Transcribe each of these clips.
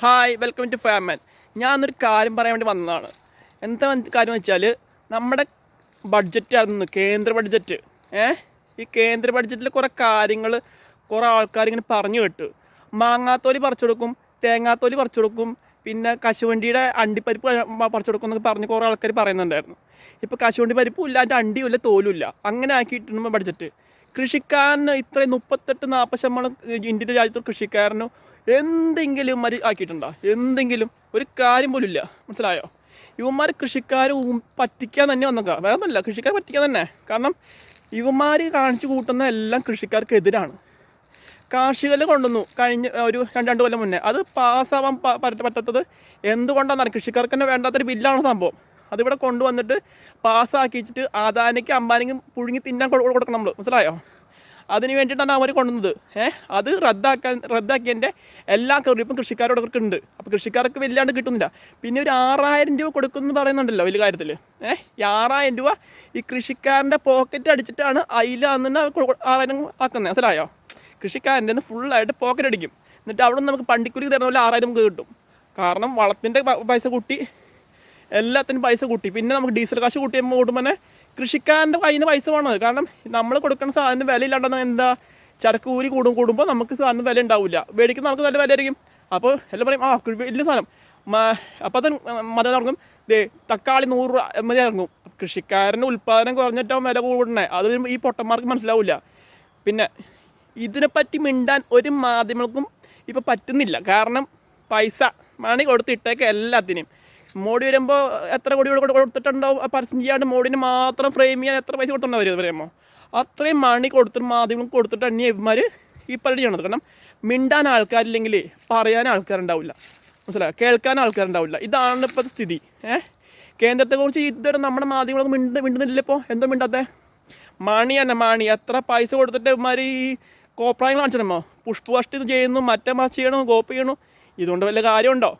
Hi welcome to ഫാമൻ ഞാൻ എന്നൊരു കാര്യം പറയാൻ വേണ്ടി വന്നതാണ്. എന്താ കാര്യം വെച്ചാൽ നമ്മുടെ ബഡ്ജറ്റ് ആയിരുന്നു കേന്ദ്ര ബഡ്ജറ്റ് ഏ? ഈ കേന്ദ്ര ബഡ്ജറ്റിൽ കുറേ കാര്യങ്ങൾ കുറേ ആൾക്കാർ ഇങ്ങനെ പറഞ്ഞു കേട്ടു. മാങ്ങാത്തോലി പറിച്ചു കൊടുക്കും തേങ്ങാത്തോലി പറിച്ചു കൊടുക്കും പിന്നെ കശുവണ്ടിയുടെ അണ്ടിപ്പരിപ്പ് പറിച്ചു കൊടുക്കും എന്നൊക്കെ പറഞ്ഞ് കുറേ ആൾക്കാർ പറയുന്നുണ്ടായിരുന്നു. ഇപ്പോൾ കശുവണ്ടി പരിപ്പും ഇല്ല അതിന്റെ അണ്ടിയും ഇല്ല തോലും ഇല്ല. അങ്ങനെ ആക്കിയിട്ടുണ്ട് ബഡ്ജറ്റ് കൃഷിക്കാരന് ഇത്രയും മുപ്പത്തെട്ട് നാൽപ്പത് ശതമാനം ഇന്ത്യയുടെ രാജ്യത്ത് കൃഷിക്കാരന് എന്തെങ്കിലും മരി ആക്കിയിട്ടുണ്ടോ? എന്തെങ്കിലും ഒരു കാര്യം പോലും ഇല്ല. മനസ്സിലായോ? ഇവന്മാർ കൃഷിക്കാർ പറ്റിക്കാൻ തന്നെ വന്നേക്കാം വേറെ ഒന്നുമില്ല കൃഷിക്കാർ പറ്റിക്കാൻ തന്നെ. കാരണം ഇവന്മാർ കാണിച്ചു കൂട്ടുന്ന എല്ലാം കൃഷിക്കാർക്കെതിരാണ് കാർഷികൽ കൊണ്ടുവന്നു കഴിഞ്ഞ ഒരു രണ്ട് രണ്ട് കൊല്ലം മുന്നേ. അത് പാസ്സാവാൻ പറ്റാത്തത് എന്തുകൊണ്ടാണെന്നറിയാം കൃഷിക്കാർക്ക് തന്നെ വേണ്ടാത്തൊരു ബില്ലാണ് സംഭവം? അതിവിടെ കൊണ്ടുവന്നിട്ട് പാസ്സാക്കിച്ചിട്ട് ആദാനിക്ക് അംബാനിക്ക് പുഴുങ്ങി തിന്നാൻ കൊടുക്കണം നമ്മൾ മനസ്സിലായോ? അതിന് വേണ്ടിയിട്ടാണ് അവർ കൊണ്ടുവന്നത്. ഏഹ് അത് റദ്ദാക്കാൻ റദ്ദാക്കിയതിന്റെ എല്ലാ കറിയിപ്പം കൃഷിക്കാരോട് ഉണ്ട് അപ്പോൾ കൃഷിക്കാർക്ക് വല്ലാണ്ട് കിട്ടുന്നില്ല. പിന്നെ ഒരു ആറായിരം രൂപ കൊടുക്കുമെന്ന് പറയുന്നുണ്ടല്ലോ വലിയ കാര്യത്തിൽ ഏഹ് ഈ ആറായിരം രൂപ ഈ കൃഷിക്കാരന്റെ പോക്കറ്റ് അടിച്ചിട്ടാണ് അതിൽ അന്ന് ആറായിരം ആക്കുന്നത്. മനസ്സിലായോ? കൃഷിക്കാരന്റെ നിന്ന് ഫുള്ളായിട്ട് പോക്കറ്റ് അടിക്കും. എന്നിട്ട് അവിടെ നിന്ന് നമുക്ക് പണ്ടിക്കുലി തരുന്ന പോലെ ആറായിരം നമുക്ക് കിട്ടും. കാരണം വളത്തിന്റെ പൈസ കൂട്ടി എല്ലാത്തിനും പൈസ കൂട്ടി. പിന്നെ നമുക്ക് ഡീസൽ കാശ് കൂട്ടി കൂടുമ്പോൾ തന്നെ കൃഷിക്കാരന്റെ കയ്യിൽ നിന്ന് പൈസ വേണത് കാരണം നമ്മൾ കൊടുക്കുന്ന സാധനം വില ഇല്ലാണ്ടെന്ന് എന്താ ചരക്ക് കൂലി കൂടും കൂടുമ്പോൾ നമുക്ക് സാധനം വില ഉണ്ടാവില്ല മേടിക്കുന്ന നമുക്ക് നല്ല വില ആയിരിക്കും അപ്പോൾ എല്ലാം പറയും ആ വലിയ സാധനം. അപ്പോൾ തന്നെ മതം ഇറങ്ങും. ദേ തക്കാളി നൂറ് രൂപ മതി ഇറങ്ങും. കൃഷിക്കാരന്റെ ഉൽപ്പാദനം കുറഞ്ഞിട്ടാവും വില കൂടണേ അത് ഈ പൊട്ടന്മാർക്ക് മനസ്സിലാവില്ല പിന്നെ ഇതിനെപ്പറ്റി മിണ്ടാൻ ഒരു മാധ്യമങ്ങൾക്കും ഇപ്പോൾ പറ്റുന്നില്ല. കാരണം പൈസ മണി കൊടുത്തിട്ടേക്ക് എല്ലാത്തിനും. മോഡി വരുമ്പോൾ എത്ര കോടി കൊടു- കൊടുത്തിട്ടുണ്ടാവും? പരസ്യം ചെയ്യാണ്ട് മോഡിന് മാത്രം ഫ്രെയിം ചെയ്യാൻ എത്ര പൈസ കൊടുത്തിട്ടുണ്ടാവും പറയുമ്പോൾ അത്രയും മണി കൊടുത്തിട്ട് മാധ്യമങ്ങൾ കൊടുത്തിട്ട് തന്നെ ഇവന്മാർ ഈ പരിപാടി ചെയ്യണത്. കാരണം മിണ്ടാൻ ആൾക്കാരില്ലെങ്കിൽ പറയാൻ ആൾക്കാരുണ്ടാവില്ല. മനസ്സിലായോ? കേൾക്കാൻ ആൾക്കാരുണ്ടാവില്ല. ഇതാണ് ഇപ്പോഴത്തെ സ്ഥിതി. ഏഹ് കേന്ദ്രത്തെക്കുറിച്ച് ഇതുവരെ നമ്മുടെ മാധ്യമങ്ങൾ മിണ്ട മിണ്ടുന്നില്ല ഇപ്പോൾ എന്തോ മിണ്ടാത്തേ? മണി തന്നെ മണി എത്ര പൈസ കൊടുത്തിട്ട് ഇവന്മാർ ഈ കോപ്രായങ്ങൾ കാണിച്ചിടുമോ ഇത് ചെയ്യുന്നു മറ്റേ മറിച്ച് ചെയ്യണു കോപ്പി ചെയ്യണു. ഇതുകൊണ്ട് വല്ല കാര്യമുണ്ടോ?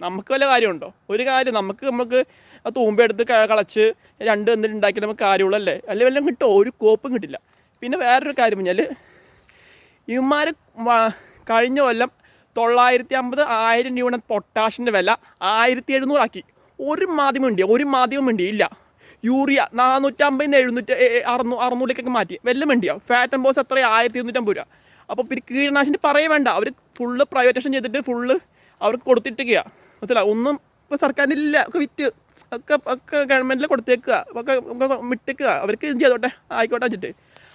നമുക്ക് വല്ല കാര്യമുണ്ടോ? ഒരു കാര്യം നമുക്ക് നമുക്ക് ആ തൂമ്പെടുത്ത് കളച്ച് രണ്ട് എന്നിട്ട് ഉണ്ടാക്കി നമുക്ക് കാര്യമുള്ളല്ലേ? അല്ലെ വല്ലതും കിട്ടുമോ ഒരു കോപ്പും കിട്ടില്ല. പിന്നെ വേറൊരു കാര്യം പറഞ്ഞാൽ ഇവന്മാർ കഴിഞ്ഞ കൊല്ലം തൊള്ളായിരത്തി അമ്പത് ആയിരം രൂപയുടെ പൊട്ടാഷിന്റെ വില ആയിരത്തി എഴുന്നൂറാക്കി ഒരു മാധ്യമം ഉണ്ട് ഒരു മാധ്യമം ഉണ്ട് ഇല്ല യൂറിയ നാനൂറ്റമ്പതിന് എഴുന്നൂറ്റി എ- എ- അറുന്നൂ അറുന്നൂറിലേക്കൊക്കെ മാറ്റി. വെല്ലം വേണ്ടിയോ ഫാറ്റ് ആൻഡ് ബോസ് എത്ര ആയിരത്തി ഇരുന്നൂറ്റമ്പത് രൂപ. അപ്പോൾ പിന്നെ കീടനാശിനി പറയേ വേണ്ട. അവർ ഫുള്ള് പ്രൈവറ്റേഷൻ ചെയ്തിട്ട് ഫുള്ള് അവർക്ക് കൊടുത്തിട്ടൊക്കെയാ മനസ്സിലാവും ഒന്നും ഇപ്പോൾ സർക്കാരിനില്ല. ഒക്കെ വിറ്റ്. ഒക്കെ ഒക്കെ ഗവൺമെന്റിൽ കൊടുത്തേക്കുക. ഒക്കെ വിട്ടേക്കുക അവർക്ക് ചെയ്തോട്ടെ? ആയിക്കോട്ടെ വെച്ചിട്ട്.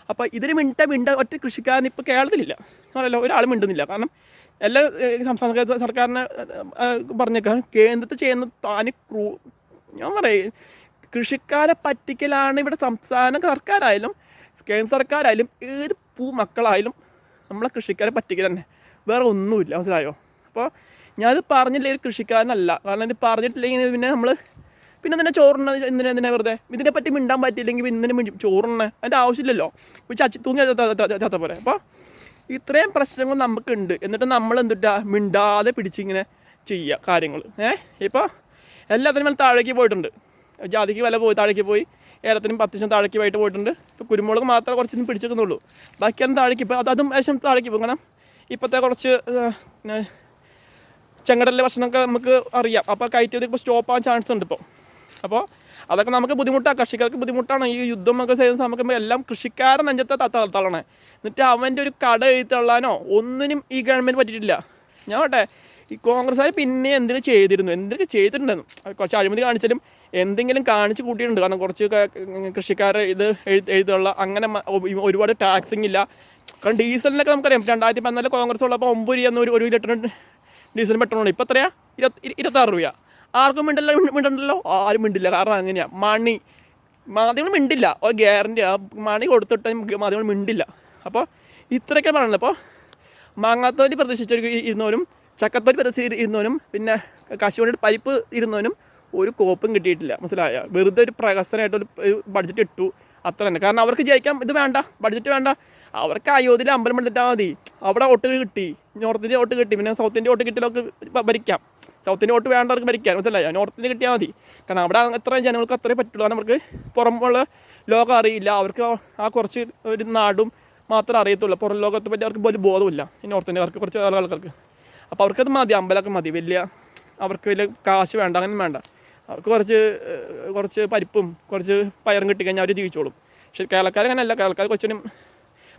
അപ്പോൾ ഇതിന് മിണ്ട മിണ്ട ഒറ്റ കൃഷിക്കാരൻ ഇപ്പോൾ കേരളത്തിലില്ല. പറയല്ലോ ഒരാൾ മിണ്ടുന്നില്ല. കാരണം എല്ലാ സംസ്ഥാന സർക്കാരിനെ പറഞ്ഞേക്കാം. കേന്ദ്രത്തിൽ ചെയ്യുന്ന താന് ക്രൂ ഞാൻ പറയും കൃഷിക്കാരെ പറ്റിക്കലാണ് ഇവിടെ സംസ്ഥാന സർക്കാരായാലും കേന്ദ്ര സർക്കാരായാലും ഏത് പൂ മക്കളായാലും നമ്മളെ കൃഷിക്കാരെ പറ്റിക്കൽ തന്നെ. വേറെ ഒന്നുമില്ല. മനസ്സിലായോ? അപ്പോൾ ഞാനിത് പറഞ്ഞില്ലേ ഒരു കൃഷിക്കാരനല്ല. കാരണം ഇത് പറഞ്ഞിട്ടില്ലെങ്കിൽ പിന്നെ നമ്മൾ പിന്നെ തന്നെ ചോറുണ്ണ? എന്തിനാ എന്തിനാ വെറുതെ? ഇതിനെ പറ്റി മിണ്ടാൻ പറ്റിയില്ലെങ്കിൽ പിന്നെ എന്തിനു ചോറുണ്ണ? അതിന്റെ ആവശ്യമില്ലല്ലോ. ഇപ്പോൾ ചച്ചി തൂങ്ങി ചത്ത- പോലെ. അപ്പോൾ ഇത്രയും പ്രശ്നങ്ങൾ നമുക്കുണ്ട്. എന്നിട്ട് നമ്മൾ എന്തിട്ടാ? മിണ്ടാതെ പിടിച്ചിങ്ങനെ ചെയ്യുക കാര്യങ്ങൾ. ഏഹ് ഇപ്പോൾ എല്ലാത്തിനും മേലെ താഴേക്ക് പോയിട്ടുണ്ട്. ജാതിക്ക് വില പോയി താഴേക്ക് പോയി. ഏലത്തിനും പത്ത് ശതമാനം താഴേക്ക് പോയിട്ട് പോയിട്ടുണ്ട്. ഇപ്പോൾ കുരുമുളക് മാത്രമേ കുറച്ചൊന്നും പിടിച്ചേക്കുന്നുള്ളൂ ബാക്കിയെല്ലാം താഴേക്ക് ഇപ്പോൾ അത് അതും ഏകദേശം താഴേക്ക് പോകും കാരണം ഇപ്പോഴത്തെ കുറച്ച് ചെങ്കടലിലെ ഭക്ഷണമൊക്കെ നമുക്ക് അറിയാം. അപ്പോൾ കയറ്റിയത് ഇപ്പോൾ സ്റ്റോപ്പ് ആവാൻ ചാൻസ് ഉണ്ട് ഇപ്പോൾ അപ്പോൾ അതൊക്കെ നമുക്ക് ബുദ്ധിമുട്ടാണ്. കർഷകർക്ക് ബുദ്ധിമുട്ടാണ്. ഈ യുദ്ധമൊക്കെ ചെയ്യുന്ന സമയത്ത് എല്ലാം കൃഷിക്കാരൻ നെഞ്ചത്തെ തത്ത തള്ളണേ. എന്നിട്ട് അവന്റെ ഒരു കട എഴുത്തള്ളാനോ ഒന്നിനും ഈ ഗവൺമെന്റ് പറ്റിയിട്ടില്ല. ഞാൻ പറട്ടെ ഈ കോൺഗ്രസ്സുകാർ പിന്നെ എന്തിനു ചെയ്തിരുന്നു? എന്തിനൊക്കെ ചെയ്തിട്ടുണ്ടായിരുന്നു? കുറച്ച് അഴിമതി കാണിച്ചാലും എന്തെങ്കിലും കാണിച്ച് കൂട്ടിയിട്ടുണ്ട്. കാരണം കുറച്ച് കൃഷിക്കാരെ ഇത് എഴുത്ത് എഴുതുള്ള അങ്ങനെ ഒരുപാട് ടാക്സിങ് ഇല്ല. കാരണം ഡീസലിനൊക്കെ നമുക്കറിയാം. രണ്ടായിരത്തി പതിനാല് കോൺഗ്രസ് ഉള്ളപ്പോൾ ഒമ്പത് രൂപ ഒരു ഒരു ലിറ്ററിന് ഡീസൽ പെട്രോൾ ഇപ്പം എത്രയാ? ഇരുപത്തി ഇരുപത്താറ് രൂപ ആർക്കും മിണ്ടല്ലോ ആരും മിണ്ടില്ല. കാരണം അങ്ങനെയാണ് മണി മാധ്യമങ്ങൾ മിണ്ടില്ല. ഓ ഗ്യാരണ്ടി മണി കൊടുത്തിട്ട് മാധ്യമങ്ങൾ മിണ്ടില്ല. അപ്പോൾ ഇത്രയൊക്കെ പറയണത് അപ്പോൾ മാങ്ങാത്തോലി പ്രതീക്ഷിച്ചൊരു ഇരുന്നവനും ചക്കത്തോലി പ്രതീക്ഷിച്ച് ഇരുന്നവനും പിന്നെ കശുവണ്ടിയുടെ പരിപ്പ് ഇരുന്നവനും ഒരു കോപ്പും കിട്ടിയിട്ടില്ല. മനസ്സിലായ? വെറുതെ ഒരു പ്രഹസനമായിട്ട് ഒരു ബഡ്ജറ്റ് ഇട്ടു. അത്ര തന്നെ കാരണം അവർക്ക് ജയിക്കാൻ ഇത് വേണ്ട ബഡ്ജറ്റ് വേണ്ട. അവർക്ക് അയോധ്യയിൽ അമ്പലം എടുത്തിട്ടാൽ മതി. അവിടെ വോട്ട് കിട്ടി. നോർത്തിന്റെ വോട്ട് കിട്ടി. പിന്നെ സൗത്തിന്റെ വോട്ട് കിട്ടിയവർക്ക് ഭരിക്കാം. സൗത്തിന്റെ വോട്ട് വേണ്ടവർക്ക് ഭരിക്കാം. മനസ്സിലായോ? നോർത്തിന്റെ കിട്ടിയാൽ മതി. കാരണം അവിടെ എത്ര ജനങ്ങൾക്ക് അത്രേ പറ്റുള്ളൂ. കാരണം അവർക്ക് പുറമുള്ള ലോകം അറിയില്ല. അവർക്ക് ആ കുറച്ച് ഒരു നാടും മാത്രമേ അറിയത്തുള്ളൂ. പുറം ലോകത്തെ പറ്റി അവർക്ക് വലിയ ബോധമില്ല ഈ നോർത്ത് ഇന്ത്യക്കാർക്ക് കുറച്ച് ആൾക്കാർക്ക്. അപ്പോൾ അവർക്കത് മതി. അമ്പലമൊക്കെ മതി. വലിയ അവർക്ക് വലിയ കാശ് വേണ്ട അങ്ങനെ വേണ്ട. അവർക്ക് കുറച്ച് കുറച്ച് പരിപ്പും കുറച്ച് പയറും കിട്ടിക്കഴിഞ്ഞാൽ അവർ ജീവിച്ചോളും. പക്ഷേ കേരളക്കാർ അങ്ങനെയല്ല. കേരളക്കാർ കൊച്ചിനും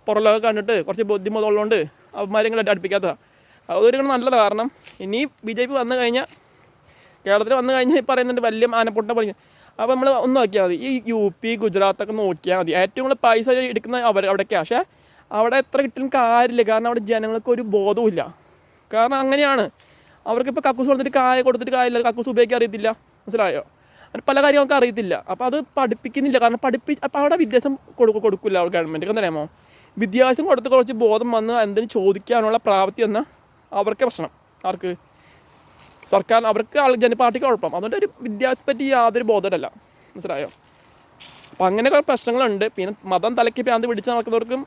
പുറമൊക്കെ കണ്ടിട്ട് കുറച്ച് ബുദ്ധിമുട്ടുള്ളതുകൊണ്ട് അവന്മാരെങ്കിലും അടുപ്പിക്കാത്തതാണ് അതൊരു നല്ലതാണ് കാരണം ഇനി ബി ജെ പി വന്നു കഴിഞ്ഞാൽ കേരളത്തിൽ വന്നു കഴിഞ്ഞാൽ പറയുന്നുണ്ട് വലിയ ആനപ്പൊട്ട പറഞ്ഞു അപ്പോൾ നമ്മൾ ഒന്ന് നോക്കിയാൽ മതി. ഈ യു പി ഗുജറാത്തൊക്കെ നോക്കിയാൽ മതി. ഏറ്റവും കൂടുതൽ പൈസ എടുക്കുന്ന അവർ അവിടേക്കാണ് പക്ഷേ അവിടെ എത്ര കിട്ടും കാര്യമില്ല. കാരണം അവിടെ ജനങ്ങൾക്ക് ഒരു ബോധവുമില്ല. കാരണം അങ്ങനെയാണ്. അവർക്കിപ്പോൾ കക്കൂസ് കൊടുത്തിട്ട് കായ കൊടുത്തിട്ട് കാര്യമില്ല. കക്കൂസ് ഉപയോഗിക്കാൻ അറിയത്തില്ല. മനസ്സിലായോ? അങ്ങനെ പല കാര്യങ്ങൾക്ക് അറിയത്തില്ല. അപ്പോൾ അത് പഠിപ്പിക്കുന്നില്ല. കാരണം പഠിപ്പി അപ്പോൾ അവിടെ വിദ്യാഭ്യാസം കൊടുക്കും കൊടുക്കില്ല അവർ ഗവൺമെന്റ് എന്തറിയാമോ വിദ്യാഭ്യാസം കൊടുത്ത് കുറച്ച് ബോധം വന്ന് എന്തിനും ചോദിക്കാനുള്ള പ്രാപ്തി എന്ന അവർക്ക് പ്രശ്നം. ആർക്ക്? സർക്കാർ അവർക്ക് ആൾ ജനപാർട്ടിക്ക് കുഴപ്പം. അതുകൊണ്ട് ഒരു വിദ്യാഭ്യാസത്തെ പറ്റി യാതൊരു ബോധമല്ല മനസ്സിലായോ? അപ്പം അങ്ങനെ കുറേ പ്രശ്നങ്ങളുണ്ട്. പിന്നെ മതം തലയ്ക്ക് പ്രാന്ത് പിടിച്ച് നടക്കുന്നവർക്കും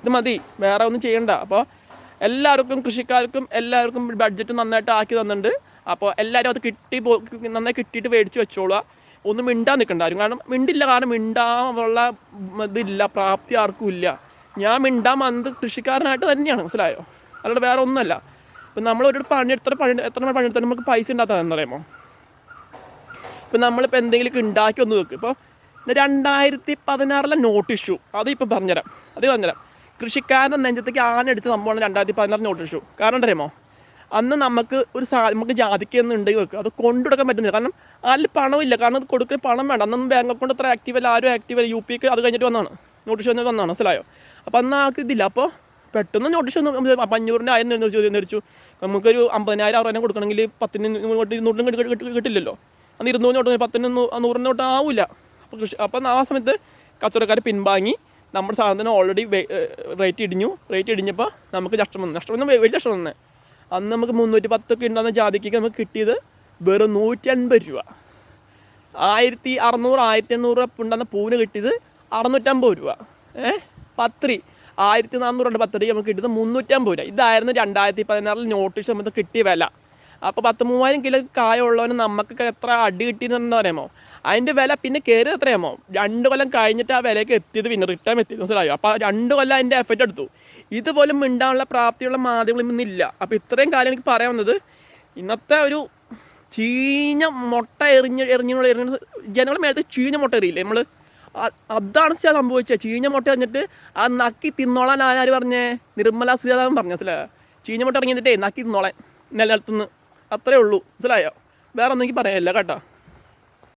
ഇത് മതി. വേറെ ഒന്നും ചെയ്യണ്ട. അപ്പോൾ എല്ലാവർക്കും കൃഷിക്കാർക്കും എല്ലാവർക്കും ബഡ്ജറ്റ് നന്നായിട്ട് ആക്കി തന്നിട്ടുണ്ട്. അപ്പോൾ എല്ലാവരും അത് കിട്ടി നന്നായി കിട്ടിയിട്ട് മേടിച്ച് വെച്ചോളുക. ഒന്നും മിണ്ടാൻ ആരും. കാരണം മിണ്ടില്ല. കാരണം മിണ്ടാനുള്ള ഇതില്ല. പ്രാപ്തി ആർക്കും ഇല്ല. ഞാൻ മിണ്ടാൻ വന്നത് കൃഷിക്കാരനായിട്ട് തന്നെയാണ്. മനസ്സിലായോ? അല്ലാതെ വേറെ ഒന്നുമല്ല. ഇപ്പം നമ്മൾ ഒരു പണി എത്ര പണി എത്ര പണിയെടുത്താലും നമുക്ക് പൈസ ഉണ്ടാത്താൽ പറയുമ്പോൾ ഇപ്പം നമ്മളിപ്പോൾ എന്തെങ്കിലുമൊക്കെ ഉണ്ടാക്കി ഒന്ന് വെക്കും. ഇപ്പോൾ രണ്ടായിരത്തി പതിനാറിലെ നോട്ട് ഇഷ്യൂ. അത് ഇപ്പോൾ പറഞ്ഞുതരാം. അത് പറഞ്ഞുതരാം. കൃഷിക്കാരന്റെ നെഞ്ചത്തേക്ക് ആനടിച്ച സംഭവമാണ് രണ്ടായിരത്തി പതിനാറ് നോട്ട് ഇഷ്യൂ. കാരണം അറിയാമോ? അന്ന് നമുക്ക് ഒരു സാ നമുക്ക് ജാതിക്ക് എന്നുണ്ടെങ്കിൽ വെക്കുക. അത് കൊണ്ടുകൊടുക്കാൻ പറ്റുന്നില്ല. കാരണം അതിൽ പണമില്ല. കാരണം അത് കൊടുക്കാൻ പണം വേണ്ട. അന്നൊന്നും ബാങ്ക് അക്കൗണ്ട് അത്ര ആക്റ്റീവ് അല്ല. ആരും ആക്റ്റീവ് അല്ല. യു പിക്ക് അത് കഴിഞ്ഞിട്ട് വന്നതാണ്. നോട്ടീസ് വന്നിട്ട് വന്നതാണ്. മനസ്സിലായോ? അപ്പോൾ അന്ന് ആൾക്ക് ഇതില്ല. അപ്പോൾ പെട്ടെന്ന് നോട്ടീസ് ഒന്ന് അപ്പം അഞ്ഞൂറിന്റെ ആയിരം നിർണയിച്ചു നിർച്ചു നമുക്കൊരു അമ്പതിനായിരം അറുപതിനായിരം കൊടുക്കണമെങ്കിൽ പത്തിന് നൂറിനും കിട്ടില്ലല്ലോ. അന്ന് ഇരുന്നൂറ് നോട്ട് പത്തിന് നൂറിന് നോട്ട് ആവില്ല. അപ്പോൾ കൃഷി അപ്പം ആ സമയത്ത് കച്ചവടക്കാർ പിൻവാങ്ങി. നമ്മുടെ സാധനത്തിന് ഓൾറെഡി റേറ്റ് ഇടിഞ്ഞു. റേറ്റ് ഇടിഞ്ഞപ്പോൾ നമുക്ക് നഷ്ടം വന്നു. നഷ്ടം വന്നു വലിയ നഷ്ടം വന്നു. അന്ന് നമുക്ക് മുന്നൂറ്റി പത്തൊക്കെ ഉണ്ടാകുന്ന ജാതിക്ക് നമുക്ക് കിട്ടിയത് വെറും നൂറ്റി അൻപത് രൂപ. ആയിരത്തി അറുന്നൂറ് ആയിരത്തി എണ്ണൂറ് രൂപ ഉണ്ടാകുന്ന പൂവിന് കിട്ടിയത് അറുന്നൂറ്റമ്പത് രൂപ. ഏഹ് പത്രി. ആയിരത്തി നാനൂറുണ്ട് പത്രി നമുക്ക് കിട്ടിയത് മുന്നൂറ്റമ്പത് രൂപ. ഇതായിരുന്നു രണ്ടായിരത്തി പതിനാറിൽ നോട്ടീസ് നമുക്ക് കിട്ടിയ വില. അപ്പോൾ പത്ത് മൂവായിരം കിലോ കായമുള്ളവന് നമുക്കൊക്കെ എത്ര അടി കിട്ടിയെന്ന് പറയുമോ അതിന്റെ വില പിന്നെ കയറി എത്രയാമോ രണ്ട് കൊല്ലം കഴിഞ്ഞിട്ട് ആ വിലയ്ക്ക് എത്തിയത് പിന്നെ റിട്ടേൺ എത്തിയത്. മനസ്സിലായോ? അപ്പോൾ രണ്ട് കൊല്ലം അതിന്റെ എഫക്റ്റ് എടുത്തു. ഇതുപോലും മിണ്ടാനുള്ള പ്രാപ്തിയുള്ള മാധ്യമങ്ങൾ ഇന്നില്ല അപ്പോൾ ഇത്രയും കാലം എനിക്ക് പറയാൻ വന്നത് ഇന്നത്തെ ഒരു ചീഞ്ഞ മുട്ട എറിഞ്ഞ് എറിഞ്ഞുള്ള എറിഞ്ഞ ജനങ്ങളുടെ മേലത്തെ ചീഞ്ഞ മുട്ട എറിയില്ലേ? നമ്മൾ അതാണ് സംഭവിച്ചത്. ചീഞ്ഞ മുട്ട എറിഞ്ഞിട്ട് ആ നക്കി തിന്നോളാൻ ആര് പറഞ്ഞേ? നിർമ്മല സീതാരാമൻ പറഞ്ഞു മനസ്സിലായോ? ചീഞ്ഞ മുട്ട ഇറങ്ങിയിട്ടേ നക്കി തിന്നോളാൻ നിലനിർത്തുന്നു അത്രേ ഉള്ളൂ. മനസ്സിലായോ? വേറെ ഒന്നും എനിക്ക് പറയാനില്ല കേട്ടോ.